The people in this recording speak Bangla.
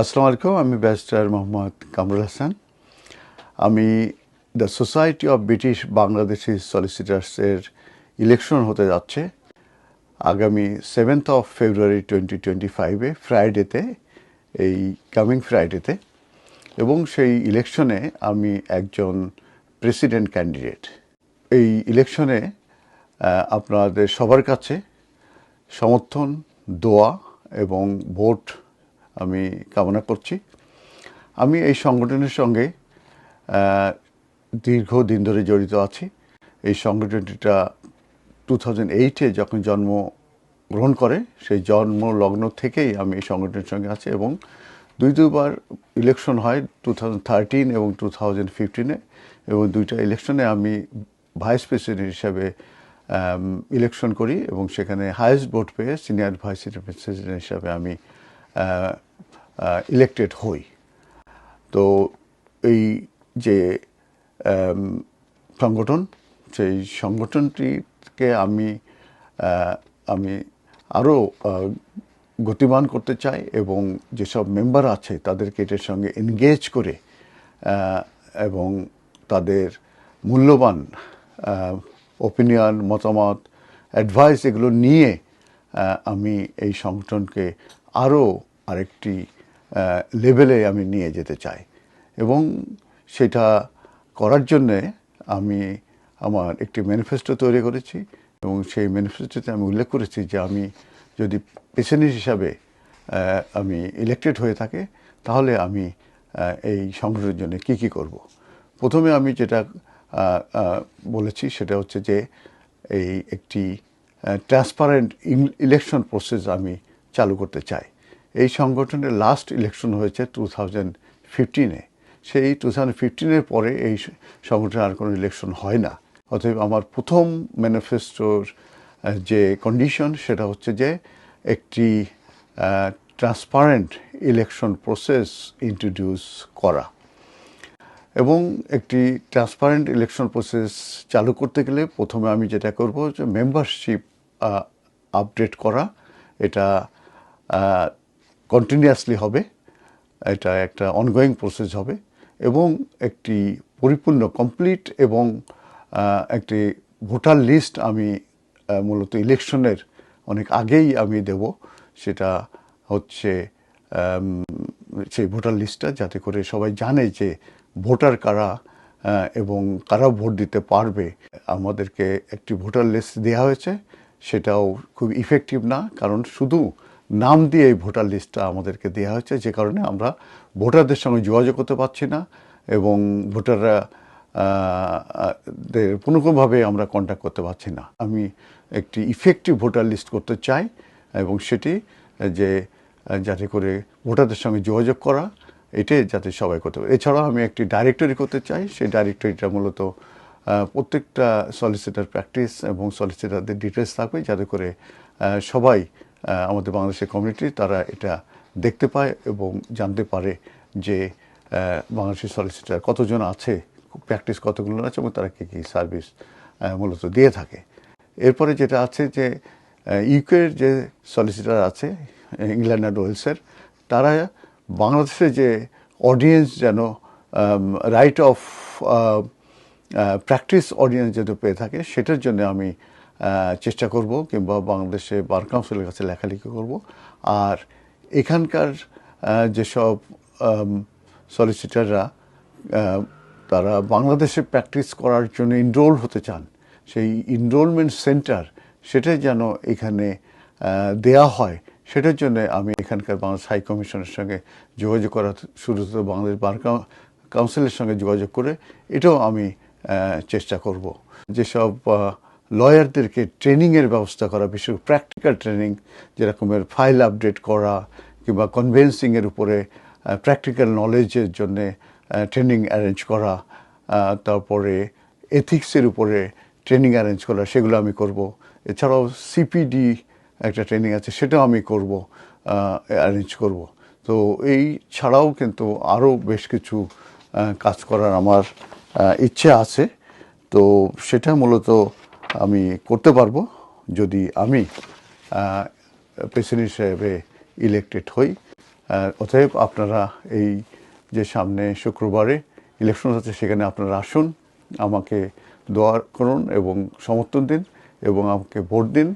আসসালামু আলাইকুম, আমি ব্যারিস্টার মোহাম্মদ কামরুল হাসান। আমি the society of British Bangladeshi সলিসিটার্সের election হতে যাচ্ছে। আগামী seventh of February twenty twenty ফাইভে ফ্রাইডেতে এই কামিং ফ্রাইডেতে এবং সেই ইলেকশনে আমি একজন প্রেসিডেন্ট ক্যান্ডিডেট এই ইলেকশনে আপনাদের সবার কাছে সমর্থন, দোয়া এবং ভোট আমি কামনা করছি। আমি এই সংগঠনের সঙ্গে দীর্ঘদিন ধরে জড়িত আছি। এই সংগঠনটিটা টু থাউজেন্ড এইটে যখন জন্ম গ্রহণ করে, সেই জন্ম লগ্ন থেকেই আমি এই সংগঠনের সঙ্গে আছি এবং দুই দুবার ইলেকশন হয় টু থাউজেন্ড থার্টিন এবং টু থাউজেন্ড ফিফটিনে এবং দুইটা ইলেকশনে আমি ভাইস প্রেসিডেন্ট হিসাবে ইলেকশন করি এবং সেখানে হায়েস্ট ভোট পেয়ে সিনিয়র ভাইস প্রেসিডেন্ট হিসাবে আমি ইলেক্টেড হই। তো এই যে সংগঠন, সেই সংগঠনটিকে আমি আমি আরও গতিমান করতে চাই এবং যেসব মেম্বার আছে তাদেরকে এটার সঙ্গে এনগেজ করে এবং তাদের মূল্যবান ওপিনিয়ন মতামত অ্যাডভাইস এগুলো নিয়ে আমি এই সংগঠনকে আরও আরেকটি লেভেলে আমি নিয়ে যেতে চাই। এবং সেটা করার জন্যে আমি আমার একটি ম্যানিফেস্টো তৈরি করেছি এবং সেই ম্যানিফেস্টোতে আমি উল্লেখ করেছি যে আমি যদি পেছনের হিসাবে আমি ইলেক্টেড হয়ে থাকে, তাহলে আমি এই সংগঠনের জন্য কী কী করব। প্রথমে আমি যেটা বলেছি সেটা হচ্ছে যে এই একটি ট্রান্সপারেন্ট ইলেকশন প্রসেস আমি চালু করতে চাই। এই সংগঠনের লাস্ট ইলেকশন হয়েছে টু থাউজেন্ড ফিফটিনে সেই টু থাউজেন্ড ফিফটিনের পরে এই স- সংগঠনের আর কোনো ইলেকশন হয় না। অতএব আমার প্রথম ম্যানিফেস্টোর যে কন্ডিশন সেটা হচ্ছে যে একটি ট্রান্সপারেন্ট ইলেকশন প্রসেস ইন্ট্রোডিউস করা। এবং একটি ট্রান্সপারেন্ট ইলেকশন প্রসেস চালু করতে গেলে প্রথমে আমি যেটা করব যে মেম্বারশিপ আপডেট করা। এটা কন্টিনিউয়াসলি হবে। এটা একটা অনগোয়িং প্রসেস হবে এবং একটি পরিপূর্ণ কমপ্লিট এবং একটি ভোটার লিস্ট আমি মূলত ইলেকশনের অনেক আগেই আমি দেব। সেটা হচ্ছে সেই ভোটার লিস্টটা যাতে করে সবাই জানে যে ভোটার কারা এবং কারা ভোট দিতে পারবে, আমাদেরকে একটি ভোটার লিস্ট দেওয়া হয়েছে। সেটাও খুব ইফেক্টিভ না, কারণ শুধু নাম দিয়ে এই ভোটার লিস্টটা আমাদেরকে দেওয়া হয়েছে, যে কারণে আমরা ভোটারদের সঙ্গে যোগাযোগ করতে পারছি না, এবং ভোটাররা দের কোনোভাবে আমরা কন্ট্যাক্ট করতে পারছি না। আমি একটি ইফেক্টিভ ভোটার লিস্ট করতে চাই, এবং সেটি যে, যাতে করে ভোটারদের সঙ্গে যোগাযোগ করা এটাই যাতে সবাই করতে পারে। এছাড়াও আমি একটি ডাইরেক্টরি করতে চাই। সেই ডাইরেক্টরিটা মূলত প্রত্যেকটা সলিসিটার প্র্যাকটিস এবং সলিসিটারদের ডিটেলস থাকবে যাতে করে সবাই আমাদের বাংলাদেশের কমিউনিটি তারা এটা দেখতে পায় এবং জানতে পারে যে বাংলাদেশের সলিসিটার কতজন আছে প্র্যাকটিস কতগুলো আছে এবং তারা কী কী সার্ভিস মূলত দিয়ে থাকে। এরপরে যেটা আছে যে ইউকের যে সলিসিটার আছে, ইংল্যান্ড অ্যান্ড ওয়েলসের তারা বাংলাদেশে যে অডিয়েন্স যেন রাইট অফ প্র্যাকটিস অডিয়েন্স যেন পেয়ে থাকে, সেটার জন্য আমি চেষ্টা করব, কিংবা বাংলাদেশে বার কাউন্সিলের কাছে লেখালেখি করব। আর এখানকার যেসব সলিসিটাররা তারা বাংলাদেশে প্র্যাকটিস করার জন্য ইনরোল হতে চান, সেই ইনরোলমেন্ট সেন্টার সেটাই যেন এখানে দেয়া হয়। সেটার জন্য আমি এখানকার বাংলাদেশ হাই কমিশনের সঙ্গে যোগাযোগ করা শুরু বাংলাদেশ বার কাউন্সিলের সঙ্গে যোগাযোগ করে। এটাও আমি চেষ্টা করব। যেসব লয়ারদেরকে ট্রেনিংয়ের ব্যবস্থা করা বিশেষ প্র্যাকটিক্যাল ট্রেনিং যেরকমের ফাইল আপডেট করা, কিংবা কনভেন্সিংয়ের উপরে প্র্যাকটিক্যাল নলেজের জন্যে ট্রেনিং অ্যারেঞ্জ করা তারপরে এথিক্সের উপরে ট্রেনিং অ্যারেঞ্জ করা, সেগুলো আমি করব। এছাড়াও সিপিডি একটা ট্রেনিং আছে, সেটাও আমি করব অ্যারেঞ্জ করব। তো এই ছাড়াও কিন্তু আরও বেশ কিছু কাজ করার আমার ইচ্ছে আছে। তো সেটা মূলত আমি করতে পারব যদি আমি প্রেসিডেন্ট হিসেবে ইলেক্টেড হই। অতএব আপনারা এই যে সামনে শুক্রবারে ইলেকশন হচ্ছে সেখানে আপনারা আসুন, আমাকে দোয়া করুন এবং সমর্থন দিন এবং আমাকে ভোট দিন।